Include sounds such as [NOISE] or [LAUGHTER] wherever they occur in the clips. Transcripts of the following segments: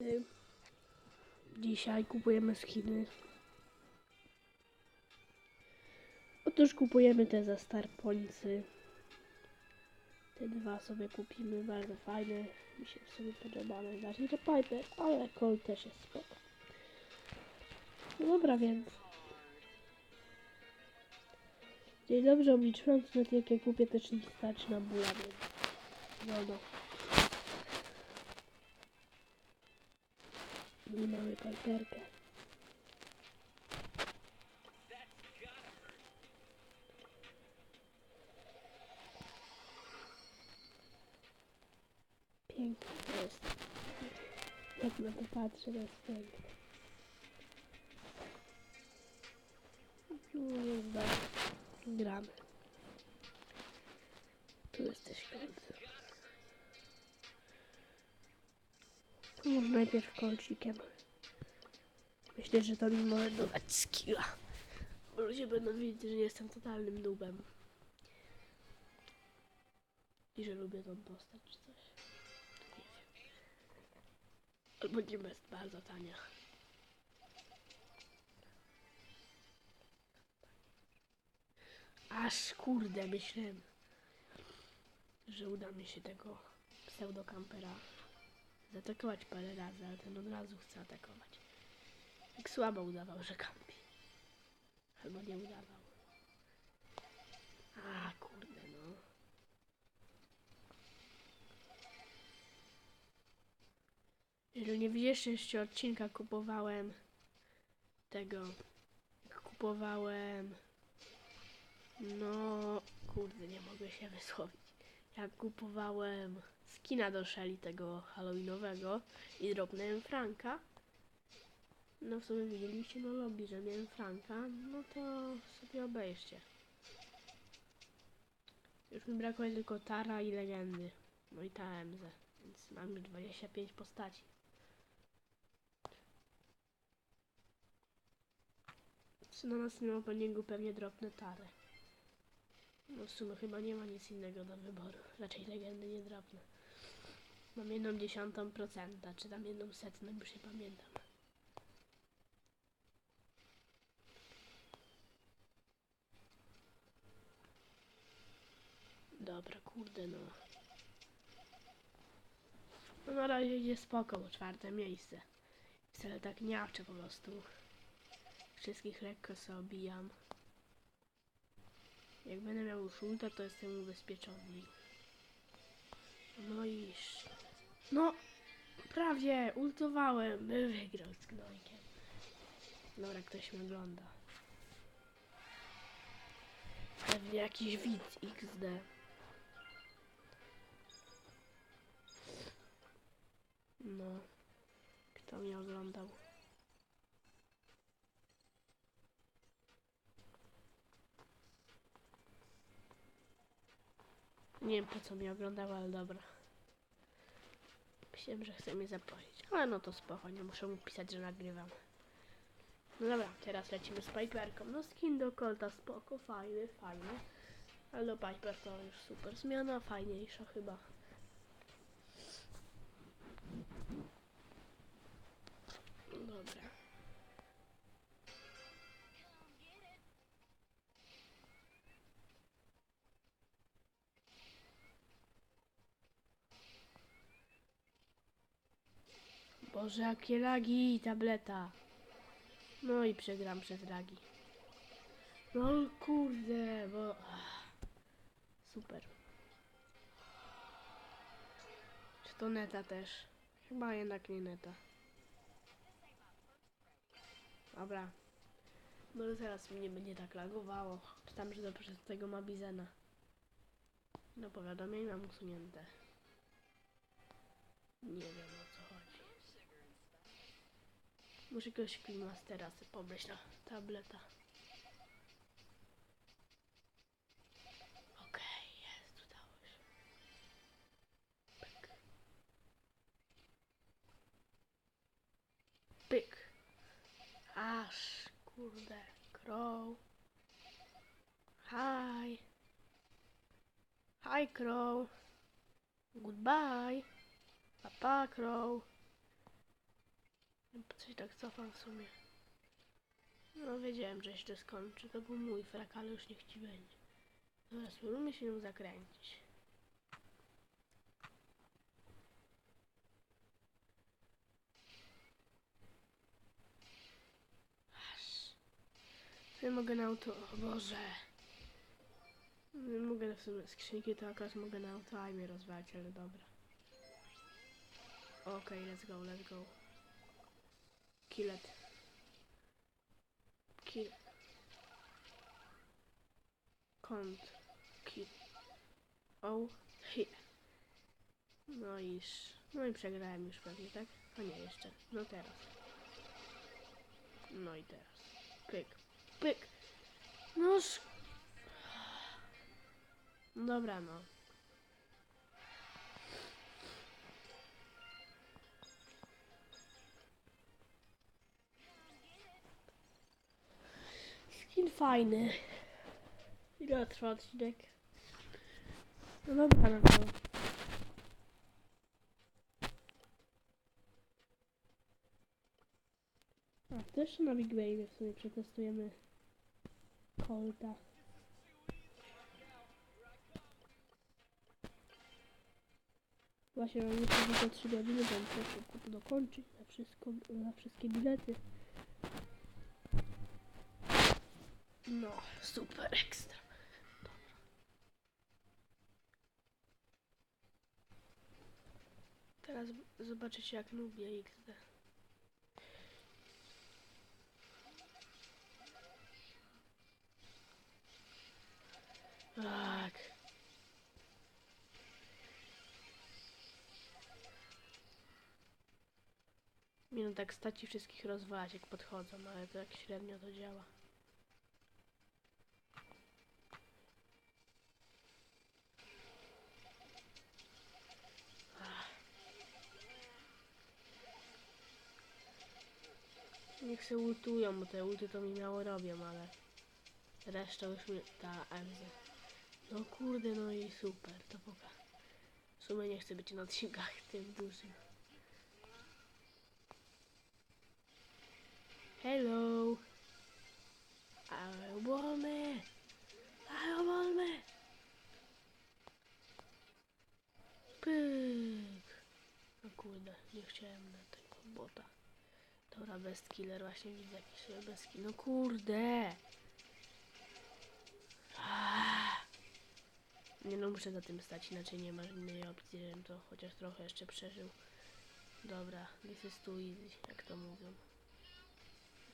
Y, Dzisiaj kupujemy skiny. Otóż kupujemy te za Starpointsy. Te dwa sobie kupimy, bardzo fajne. Mi się w sumie podoba najbardziej to Piper, ale Colt też jest spoko. No dobra więc. Dzień dobry, obliczyłem nawet jakie kupię też nie starczy na bula, więc no no. I mamy Piperkę. Piękny to jest. Jak na to patrzę, to jest piękne. No jest dobrze. Gramy. Tu jesteś końcu. Najpierw kolcikiem. Myślę, że to mi może dodać skilla. Bo ludzie będą wiedzieć, że jestem totalnym nubem. I że lubię tą postać czy coś. Nie wiem. Albo nie jest bardzo tania. Aż kurde myślałem, że uda mi się tego pseudokampera zaatakować parę razy, ale ten od razu chce atakować. Jak słabo udawał, że kampi. Albo nie udawał. A kurde no. Jeżeli nie widzisz jeszcze odcinka, kupowałem tego. Kupowałem. No, kurde, nie mogę się wysłowić. Jak kupowałem skina do Shelly tego halloweenowego i drobnąłem Franka. No w sumie widzieliście na lobby, że miałem Franka, no to sobie obejrzcie. Już mi brakuje tylko Tara i Legendy. No i ta MZ, więc mam już 25 postaci. Co na następnym openingu pewnie dropnę Tarę. No w sumie chyba nie ma nic innego do wyboru. Raczej legendy nie drapnę. Mam jedną dziesiątą procenta, czy tam jedną setną, już nie pamiętam. Dobra, kurde no. No na razie idzie spoko, bo czwarte miejsce. Wcale tak nie po prostu. Wszystkich lekko sobie obijam. Jak będę miał już to jestem ubezpieczony. No i... No! Prawie! Ultowałem! By [LAUGHS] wygrał z gnojkiem. Dobra, ktoś mnie ogląda. Pewnie jakiś widz XD. No. Kto mnie oglądał? Nie wiem po co mnie oglądał, ale dobra. Myślałem, że chce mnie zaprosić. Ale no to spoko, nie muszę mu pisać, że nagrywam. No dobra, teraz lecimy z Piperką. No skin do Colta spoko, fajny, fajny. Ale Piper to już super zmiana, fajniejsza chyba. Boże, jakie lagi, tableta. No i przegram przez lagi. No kurde, bo... Super. Czy to neta też? Chyba jednak nie neta. Dobra. Może teraz mnie będzie tak lagowało. Czytam, że to przez tego ma bizena. No powiadomień mam usunięte. Nie wiem. Muszę jakiegoś Cleanmastera sobie pomyśl na tableta. Okej, jest, udało się. Pyk. Pyk. Aż, kurde, crow. Hi. Hi, crow. Goodbye. Papa, crow. Coś tak cofam w sumie. No wiedziałem, że to skończy. To był mój frak, ale już niech ci będzie. Dobra, spróbujmy się nim zakręcić. Aż. Mogę na auto... O Boże. Nie Mogę w sumie skrzynki, to akurat mogę na auto a mnie rozwalić, ale dobra. Okej, let's go, let's go. Kill it. Kill. Kąt. Kill. Oh, here. No iż. No i przegrałem już pewnie, tak? A nie, jeszcze. No teraz. No i teraz. Pyk. Pyk. No sz... Dobra, no. Skin fajny. Ile trwa odcinek? No dobra, no to. A, też na Big Baby w sumie przetestujemy Colta. Właśnie mam jeszcze tylko 3 godziny, bo muszę szybko to dokończyć na, wszystko, na wszystkie bilety. No, super ekstra. Teraz zobaczycie jak lubię XD. Tak. No, tak stać wszystkich rozwalać jak podchodzą, ale to jak średnio to działa. Niech się ultują, bo te ulty to mi mało robią, ale reszta już mi... ta MZ. No kurde, no i super, to poka. W sumie nie chcę być na odcinkach [LAUGHS] tym dużym. Hello. I want me. I want. Pyk. No kurde, nie chciałem na tego bota. Dobra, best killer, właśnie widzę jakiś best killer. No kurde. Ah. Nie no, muszę za tym stać, inaczej nie ma innej opcji, żebym to chociaż trochę jeszcze przeżył. Dobra, this is too easy, jak to mówią.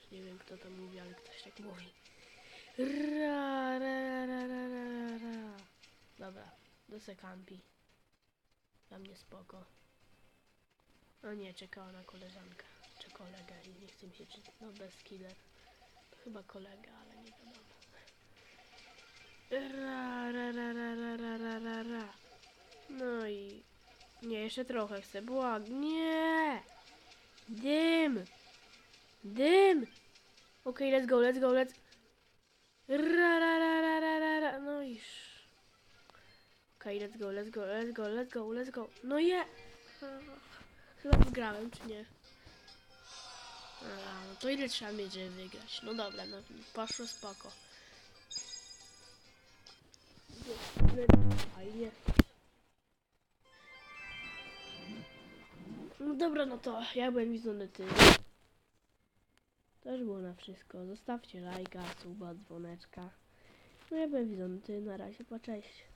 Już nie wiem kto to mówi, ale ktoś tak mówi. Ra, ra, ra, ra, ra, ra. Dobra, do sekampi. Dla mnie spoko. No nie, czekała na koleżankę, czy kolegę i nie chcę mi się czytać. No bez killer. Chyba kolega, ale nie wiadomo. Ra, ra, ra, ra, ra, ra, ra, ra, ra. No i... Nie, jeszcze trochę chcę. Błag... Nie! Dym! Dym! Okej, let's go, let's go, let's... Ra, ra, ra, ra, ra, ra, ra. No iż... Okej, let's go, let's go, let's go, let's go, let's go. No je... Chyba wygrałem, czy nie? No to ile trzeba mieć, żeby wygrać? No dobra, no poszło spoko. Fajnie. No dobra, no to ja byłem widzony ty. To już było na wszystko. Zostawcie lajka, suba, dzwoneczka. No ja byłem widzony ty. Na razie, po cześć.